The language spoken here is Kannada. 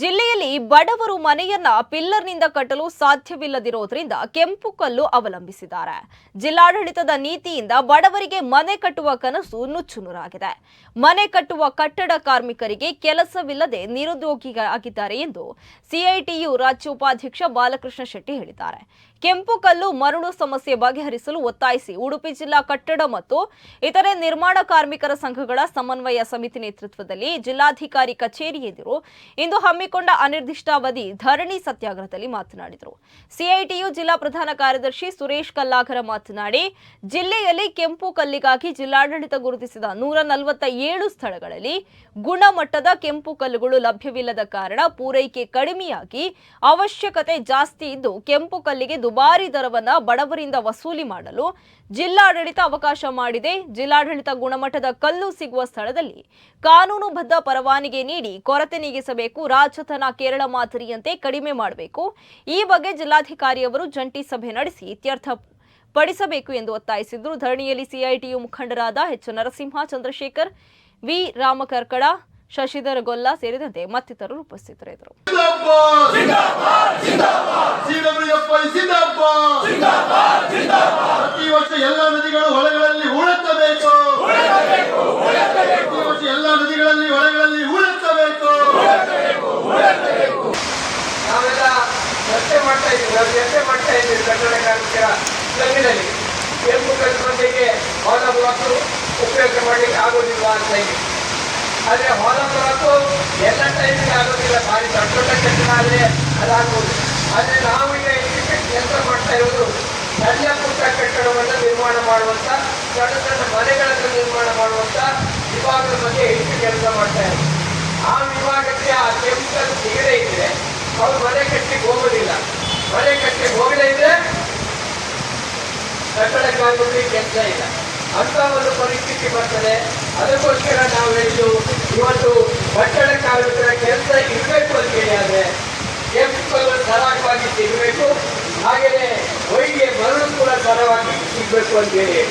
ಜಿಲ್ಲೆಯಲ್ಲಿ ಬಡವರು ಮನೆಯನ್ನ ಪಿಲ್ಲರ್ನಿಂದ ಕಟ್ಟಲು ಸಾಧ್ಯವಿಲ್ಲದಿರೋದ್ರಿಂದ ಕೆಂಪು ಕಲ್ಲು ಅವಲಂಬಿಸಿದ್ದಾರೆ. ಜಿಲ್ಲಾಡಳಿತದ ನೀತಿಯಿಂದ ಬಡವರಿಗೆ ಮನೆ ಕಟ್ಟುವ ಕನಸು ನುಚ್ಚುನೂರಾಗಿದೆ. ಮನೆ ಕಟ್ಟುವ ಕಟ್ಟಡ ಕಾರ್ಮಿಕರಿಗೆ ಕೆಲಸವಿಲ್ಲದೆ ನಿರುದ್ಯೋಗಿಗಳಾಗಿದ್ದಾರೆ ಎಂದು ಸಿಐಟಿಯು ರಾಜ್ಯ ಉಪಾಧ್ಯಕ್ಷ ಬಾಲಕೃಷ್ಣ ಶೆಟ್ಟಿ ಹೇಳಿದ್ದಾರೆ. ಕೆಂಪು ಕಲ್ಲು ಮರಳು ಸಮಸ್ಯೆ ಬಗೆಹರಿಸಲು ಒತ್ತಾಯಿಸಿ ಉಡುಪಿ ಜಿಲ್ಲಾ ಕಟ್ಟಡ ಮತ್ತು ಇತರೆ ನಿರ್ಮಾಣ ಕಾರ್ಮಿಕರ ಸಂಘಗಳ ಸಮನ್ವಯ ಸಮಿತಿ ನೇತೃತ್ವದಲ್ಲಿ ಜಿಲ್ಲಾಧಿಕಾರಿ ಕಚೇರಿ ಎದುರು ಇಂದು ಹಮ್ಮಿಕೊಂಡ ಅನಿರ್ದಿಷ್ಟಾವಧಿ ಧರಣಿ ಸತ್ಯಾಗ್ರಹದಲ್ಲಿ ಮಾತನಾಡಿದರು. ಸಿಐಟಿಯು ಜಿಲ್ಲಾ ಪ್ರಧಾನ ಕಾರ್ಯದರ್ಶಿ ಸುರೇಶ್ ಕಲ್ಲಾಗರ ಮಾತನಾಡಿ, ಜಿಲ್ಲೆಯಲ್ಲಿ ಕೆಂಪು ಕಲ್ಲಿಗಾಗಿ ಜಿಲ್ಲಾಡಳಿತ ಗುರುತಿಸಿದ ನೂರ ನಲವತ್ತ ಏಳು ಸ್ಥಳಗಳಲ್ಲಿ ಗುಣಮಟ್ಟದ ಕೆಂಪು ಕಲ್ಲುಗಳು ಲಭ್ಯವಿಲ್ಲದ ಕಾರಣ ಪೂರೈಕೆ ಕಡಿಮೆಯಾಗಿ ಅವಶ್ಯಕತೆ ಜಾಸ್ತಿ ಇದ್ದು, ಕೆಂಪು ಕಲ್ಲಿಗೆ ದುಬಾರಿ ದರವನ್ನ ಬಡವರಿಂದ ವಸೂಲಿ ಮಾಡಲು ಜಿಲ್ಲಾಡಳಿತ ಅವಕಾಶ ಮಾಡಿದೆ. ಜಿಲ್ಲಾಡಳಿತ ಗುಣಮಟ್ಟದ ಕಲ್ಲು ಸಿಗುವ ಸ್ಥಳದಲ್ಲಿ ಕಾನೂನುಬದ್ಧ ಪರವಾನಿಗೆ ನೀಡಿ ಕೊರತೆ ನೀಗಿಸಬೇಕು. ರಾಜತನ ಕೇರಳ ಮಾದರಿಯಂತೆ ಕಡಿಮೆ ಮಾಡಬೇಕು. ಈ ಬಗ್ಗೆ ಜಿಲ್ಲಾಧಿಕಾರಿಯವರು ಜಂಟಿ ಸಭೆ ನಡೆಸಿ ಇತ್ಯರ್ಥ ಪಡಿಸಬೇಕು ಎಂದು ಒತ್ತಾಯಿಸಿದರು. ಧರಣಿಯಲ್ಲಿ ಸಿಐಟಿಯು ಮುಖಂಡರಾದ ಎಚ್ ನರಸಿಂಹ, ಚಂದ್ರಶೇಖರ್, ವಿ ರಾಮಕರ್ಕಡ, ಶಶಿಧರ ಗೊಲ್ಲ ಸೇರಿದಂತೆ ಮತ್ತಿತರರು ಉಪಸ್ಥಿತರಿದ್ದರು. ಪ್ರತಿ ವರ್ಷ ಎಲ್ಲ ನದಿಗಳು ಹೊಳೆಗಳಲ್ಲಿ ಹೂಳೆತ್ತಬೇಕು ಪ್ರತಿ ವರ್ಷ ಎಲ್ಲ ನದಿಗಳಲ್ಲಿ ಹೊಳೆಗಳಲ್ಲಿ ಹೂಳೆತ್ತಬೇಕು ನಾವೆಲ್ಲ ಚರ್ಚೆ ಮಾಡ್ತಾ ಇದ್ದೀವಿ ನಾವು ಚರ್ಚೆ ಮಾಡ್ತಾ ಇದ್ದೀವಿ ಕನ್ನಡ ಕಾರ್ಮಿಕರ ಸಂಘದಲ್ಲಿ ಹೊಲ ಬ್ಲಾಕು ಉಪಯೋಗ ಮಾಡಲಿಕ್ಕೆ ಆಗೋದಿಲ್ಲ ಅಂತ ಹೇಳಿ. ಆದರೆ ಹೊಲ ಬ್ಲಾಕು ಎಲ್ಲ ಟೈಮಿಗೆ ಆಗೋದಿಲ್ಲ ಭಾರಿ ದೊಡ್ಡ ದೊಡ್ಡ ಕಟ್ಟಡ ಆದರೆ ಅದಾಗ್ಬೋದು ಆದರೆ ನಾವು ಈಗ ಕೆಲಸ ಮಾಡ್ತಾ ಇರೋದು ಸಣ್ಣ ಪುಟ್ಟ ಕಟ್ಟಡವನ್ನು ನಿರ್ಮಾಣ ಮಾಡುವಂಥ ಸಣ್ಣ ಸಣ್ಣ ಮನೆಗಳನ್ನು ನಿರ್ಮಾಣ ಮಾಡುವಂಥ ವಿಭಾಗದ ಬಗ್ಗೆ ಹೆಚ್ಚು ಕೆಲಸ ಮಾಡ್ತಾ ಇದ್ದಾರೆ ಆ ವಿಭಾಗಕ್ಕೆ ಆ ಕೆಮಿಕಲ್ ಸಿಗದೇ ಇದ್ರೆ ಅವ್ರು ಮನೆ ಕಟ್ಟಿಗೆ ಹೋಗೋದಿಲ್ಲ ಮನೆ ಕಟ್ಟಿಗೆ ಹೋಗದೇ ಇದ್ರೆ ಕಟ್ಟಡ ಕಾರ್ಮಿಕರಿಗೆ ಕೆಲಸ ಇಲ್ಲ. ಅಂತ ಒಂದು ಪರಿಸ್ಥಿತಿ ಬರ್ತದೆ. ಅದಕ್ಕೋಸ್ಕರ ನಾವು ಹೇಳಿದ್ದು, ಇವತ್ತು ಕಟ್ಟಡ ಕಾರ್ಮಿಕರ ಕೆಲಸ ಇರಬೇಕು ಅಂತ ಹೇಳಿ ಆದರೆ ಕೆಮಿಕಲ್ ಸರಾಗವಾಗಿ ಸಿಗಬೇಕು. ಹಾಗೆಯೇ ವೈದ್ಯ ಮರಳು ಕೂಡ ಸರವಾಗಿ ಸಿಗಬೇಕು ಅಂತ ಹೇಳಿ.